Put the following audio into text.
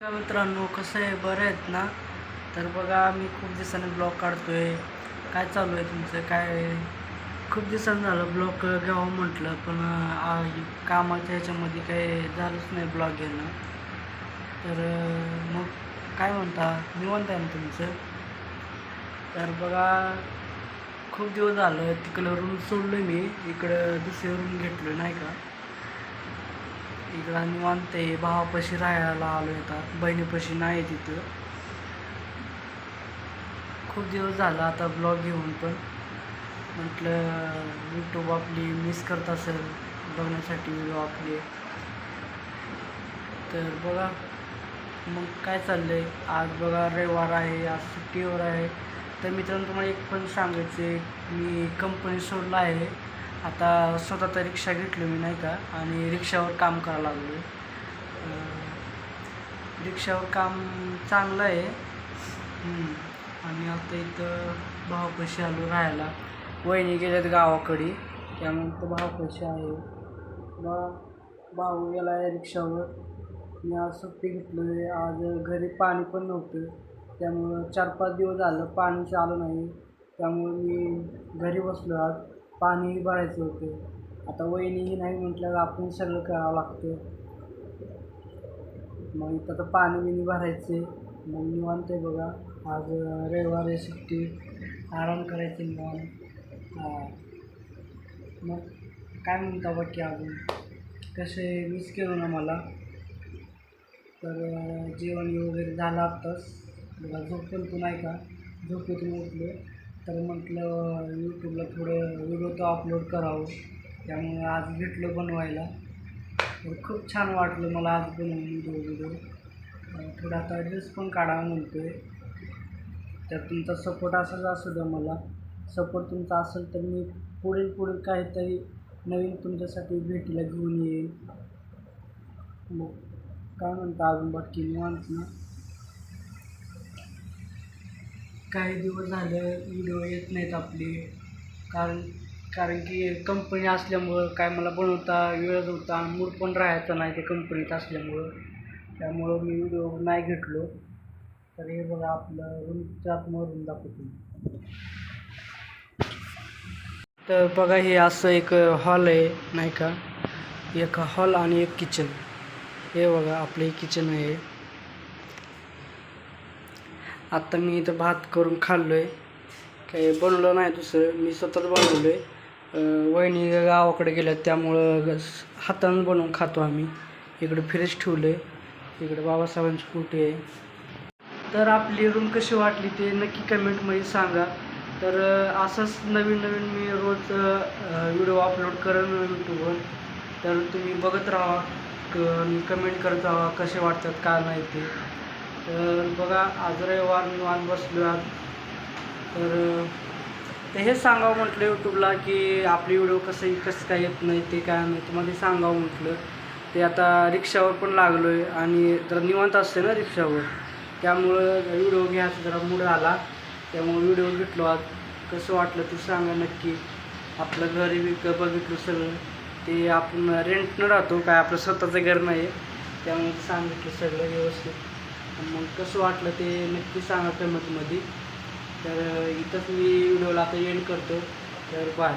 मित्रांनो कसं आहे? बरं आहेत ना? तर बघा मी खूप दिवसांनी ब्लॉग आहे काय चालू आहे तुमचं? काय खूप दिवसांनी झालं ब्लॉग घ्यावं म्हटलं पण कामाच्या ह्याच्यामध्ये काही झालंच नाही ब्लॉग घेणं तर मग काय म्हणता? निवंत आहे ना तुमचं? तर बघा खूप दिवस झालं तिकडं रूम सोडलं मी. इकडं दुसरी रूम घेतलं नाही का? इकडं निवांत आहे भावापाशी राहायला आलो येतात बहिणीपाशी नाही तिथं. खूप दिवस झाला आता ब्लॉग घेऊन पण. म्हटलं यूट्यूब आपली मिस करत असेल बघण्यासाठी व्हिडिओ आपले. तर बघा मग काय चाललं आहे आज बघा रविवार आहे आज सुट्टीवर आहे. तर मित्रांनो तुम्हाला एक पण सांगायचं आहे मी कंपनी सोडला आहे. आता स्वतः तर रिक्षा घेतली मी नाही का आणि रिक्षावर काम करायला लागलो आहे रिक्षावर काम चांगलं आहे. आणि आता इथं भावापाशी आलो राहायला. वहिनी गेल्यात गावाकडे त्यामुळे तर भावापाशी आहे. बा भाऊ गेला आहे रिक्षावर. मी आज सुट्टी घेतलं आज घरी पाणी पण नव्हतं. त्यामुळं चार पाच दिवस झालं पाणीच आलं नाही. त्यामुळे मी घरी बसलो आज. पाणी भरायचं होते. आता वहिनीही नाही म्हटल्यावर आपण सगळं करावं लागतं. मग इथं तर पाणी बिणी भरायचे मग निवांत आहे बघा. आज रविवार आहे सुट्टी. आराम करायचे निवांत. हां. मग काय म्हणता बाकी अजून? कसे मिस केलं ना मला. तर जेवण वगैरे झालं आत्ताच. बघा झोपून तू नाही का? झोपेतून उठलो तर म्हटलं यूट्यूबला थोडं व्हिडिओ तर अपलोड करावं. त्यामुळे आज भेटलं बनवायला. तर खूप छान वाटलं मला आज बनवून व्हिडिओ व्हिडिओ थोडा आता रील्स पण काढावं म्हणतो आहे तर तुमचा सपोर्ट असाच असू द्या मला. सपोर्ट तुमचा असेल तर मी पुढील पुढे काहीतरी नवीन तुमच्यासाठी भेटीला घेऊन येईल मग काय म्हणता अजून बाकी निवांत ना? काही दिवस झालं व्हिडिओ येत नाहीत आपले. कारण कारण की कंपनी असल्यामुळं काय मला बनवता वेळ होता मूड पण राहायचं नाही ते कंपनीत असल्यामुळं. त्यामुळं मी व्हिडिओ नाही घेतलो. तर हे बघा आपलं रूमच्या आतमधून दाखवतो. तर बघा हे असं एक हॉल आहे नाही का? एक हॉल आणि एक किचन हे बघा आपलं हे किचन आहे. आत्ता मी इथं भात करून खाल्लो आहे काही बनवलं नाही दुसरं मी स्वतःच बनवलं आहे वहिनी गावाकडे गेल्या त्यामुळं ग- हातानं बनवून खातो आम्ही. इकडे फ्रेश ठेवलं आहे इकडे बाबासाहेबांची कुठे आहे. तर आपली रूम कशी वाटली ते नक्की कमेंटमध्ये सांगा. तर असंच नवीन नवीन मी रोज व्हिडिओ अपलोड करेन यूट्यूबवर तर तुम्ही बघत राहा क कमेंट करत राहा कसे वाटतात का नाही ते तर बघा आज रविवार निवांत बसलो आहात तर ते हेच सांगावं म्हटलं यूट्यूबला की आपले व्हिडिओ कसं कसं काय येत नाही ते काय नाही तुम्हाला सांगावं म्हटलं. ते आता रिक्षावर पण लागलो आहे आणि जरा निवांत असते ना रिक्षावर. त्यामुळं व्हिडिओ घ्यायचा जरा मूड आला. त्यामुळे व्हिडिओ घेतलो आज. कसं वाटलं ते सांगा नक्की. आपलं घर विक बघितलं सगळं. ते आपण रेंटनं राहतो काय आपलं स्वतःचं घर नाही आहे त्यामुळे सांगितलं सगळं व्यवस्थित. मग कसं वाटलं ते नक्की सांगा कमेंटमध्ये तर इथंच मी व्हिडिओला आता एंड करतो. तर बाय